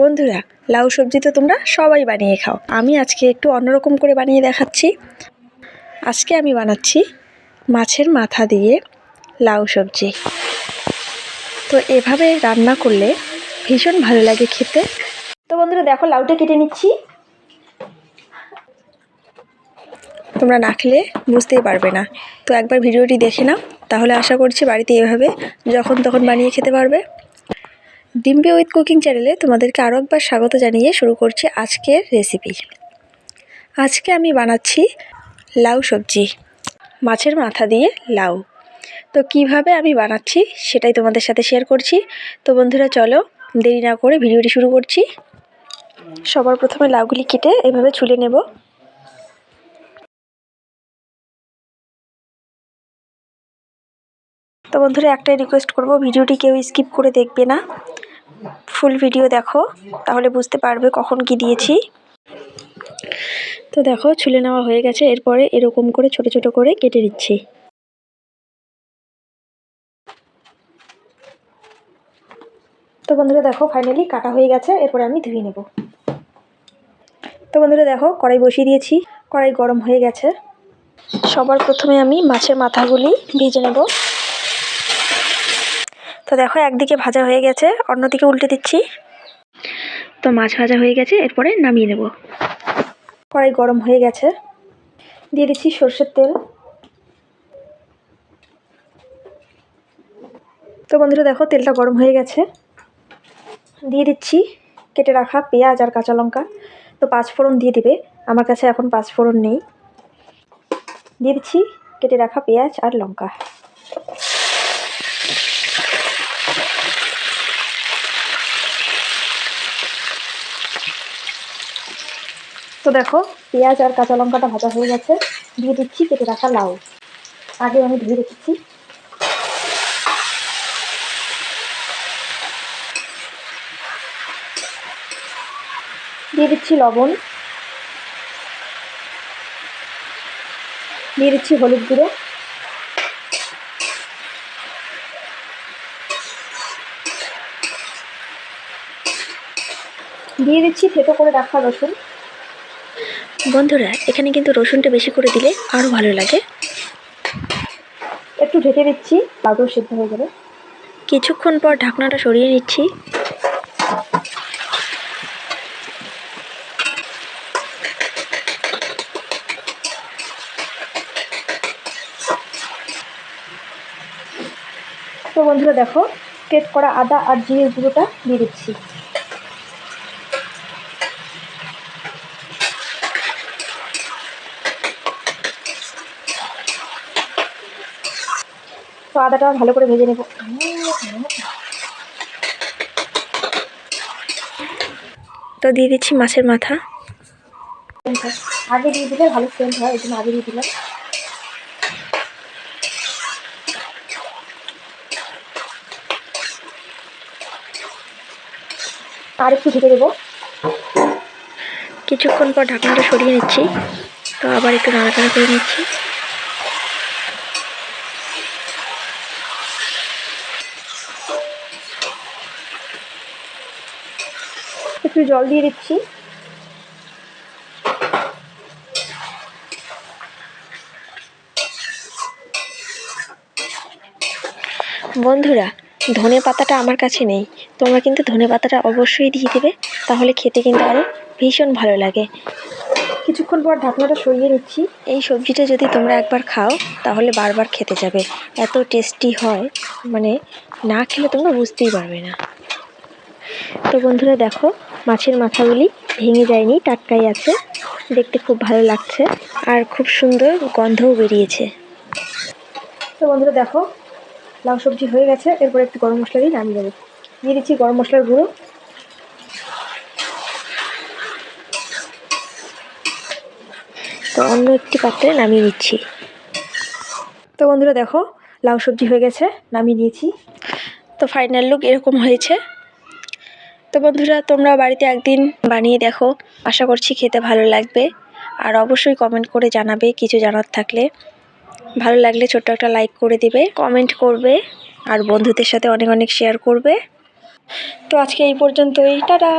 বন্ধুরা, লাউ সবজি তো তোমরা সবাই বানিয়ে খাও। আমি আজকে একটু অন্যরকম করে বানিয়ে দেখাচ্ছি। আজকে আমি বানাচ্ছি মাছের মাথা দিয়ে লাউ সবজি। তো এভাবে রান্না করলে ভীষণ ভালো লাগে খেতে। তো বন্ধুরা, দেখো লাউটা কেটে নিচ্ছি। তোমরা না খেলে বুঝতেই পারবে না। তো একবার ভিডিওটি দেখে নাও, তাহলে আশা করছি বাড়িতে এভাবে যখন তখন বানিয়ে খেতে পারবে। ডিম্পি উইথ কুকিং চ্যানেলে তোমাদেরকে আরও একবার স্বাগত জানিয়ে শুরু করছি আজকের রেসিপি। আজকে আমি বানাচ্ছি লাউ সবজি, মাছের মাথা দিয়ে লাউ। তো কীভাবে আমি বানাচ্ছি সেটাই তোমাদের সাথে শেয়ার করছি। তো বন্ধুরা, চলো দেরি না করে ভিডিওটি শুরু করছি। সবার প্রথমে লাউগুলি কেটে এভাবে ছুলে নেব। তো বন্ধুরা, একটাই রিকোয়েস্ট করব, ভিডিওটি কেউ স্কিপ করে দেখবে না। ফুল ভিডিও দেখো, তাহলে বুঝতে পারবে কখন কি দিয়েছি। তো দেখো, ছুলে নেওয়া হয়ে গেছে, এরপরে এরকম করে ছোট ছোট করে কেটে দিচ্ছি তো বন্ধুরা দেখো ফাইনালি কাটা হয়ে গেছে, এরপরে আমি ধুয়ে নেব। তো বন্ধুরা দেখো, কড়াই বসিয়ে দিয়েছি, কড়াই গরম হয়ে গেছে। সবার প্রথমে আমি মাছের মাথাগুলি ভেজে নেব। তো দেখো একদিকে ভাজা হয়ে গেছে অন্যদিকে উল্টে দিচ্ছি। তো মাছ ভাজা হয়ে গেছে এরপরে নামিয়ে নেব। কড়াই গরম হয়ে গেছে। দিয়ে দিচ্ছি সর্ষের তেল। তো বন্ধুরা দেখো তেলটা গরম হয়ে গেছে। দিয়ে দিচ্ছি কেটে রাখা পেঁয়াজ আর কাঁচা লঙ্কা। তো পাঁচ ফোড়ন দিয়ে দিবে আমার কাছে এখন পাঁচ ফোড়ন নেই। দিয়ে দিচ্ছি কেটে রাখা পেঁয়াজ আর লঙ্কা। তো দেখো, পেঁয়াজ আর কাঁচা লঙ্কাটা ভাজা হয়ে গেছে। দিয়ে দিচ্ছি কেটে রাখা লাউ। আগে আমি ধুয়ে রেখেছি। দিয়ে দিচ্ছি লবণ। দিয়ে দিচ্ছি হলুদ গুঁড়ো। দিয়ে দিচ্ছি থেতো করে রাখা রসুন। বন্ধুরা এখানে কিন্তু রসুনটা বেশি করে দিলে আরও ভালো লাগে। একটু ঢেকে দিচ্ছি লাউটাও সিদ্ধ হয়ে যাবে কিছুক্ষণ পর ঢাকনাটা সরিয়ে নিচ্ছি। তো বন্ধুরা দেখো পেট করা আদা আর জিরের গুঁড়োটা দিয়ে দিচ্ছি। তো আদাটা ভালো করে ভেজে নেব। তো দিয়ে দিচ্ছি মাছের মাথা। আগে দিয়ে দিলে ভালো সেন্ট হয়, এই জন্য আগে দিয়ে দিলাম। আর একটু ঢেকে দেবো। কিছুক্ষণ পর ঢাকনাটা সরিয়ে নিচ্ছি। তো আবার একটু নাড়াচাড়া করে নিচ্ছি। জল দিয়ে দিচ্ছি। বন্ধুরা, ধনে পাতাটা আমার কাছে নেই। তোমরা কিন্তু ধনে পাতাটা অবশ্যই দিয়ে দেবে, তাহলে খেতে কিন্তু আরও ভীষণ ভালো লাগে। কিছুক্ষণ পর ঢাকনাটা সরিয়ে নিচ্ছি। এই সবজিটা যদি তোমরা একবার খাও, তাহলে বারবার খেতে যাবে। এত টেস্টি হয় মানে না খেলে তোমরা বুঝতেই পারবে না। তো বন্ধুরা দেখো মাছের মাথাগুলি ভেঙে যায়নি, টাটকাই আছে। দেখতে খুব ভালো লাগছে আর খুব সুন্দর গন্ধও বেরিয়েছে। তো বন্ধুরা দেখো, লাউ সবজি হয়ে গেছে, এরপর একটু গরম মশলা দিয়ে নামিয়ে দেবো দিয়ে দিচ্ছি গরম মশলার গুঁড়ো। তো অন্য একটি পাত্রে নামিয়ে নিচ্ছি। তো বন্ধুরা দেখো, লাউ সবজি হয়ে গেছে, নামিয়ে নিয়েছি। তো ফাইনাল লুক এরকম হয়েছে। তো বন্ধুরা, তোমরা বাড়িতে একদিন বানিয়ে দেখো। আশা করছি খেতে ভালো লাগবে। আর অবশ্যই কমেন্ট করে জানাবে কিছু জানার থাকলে। ভালো লাগলে ছোট্ট একটা লাইক করে দিবে কমেন্ট করবে, আর বন্ধুদের সাথে অনেক অনেক শেয়ার করবে। তো আজকে এই পর্যন্তই। টাটা!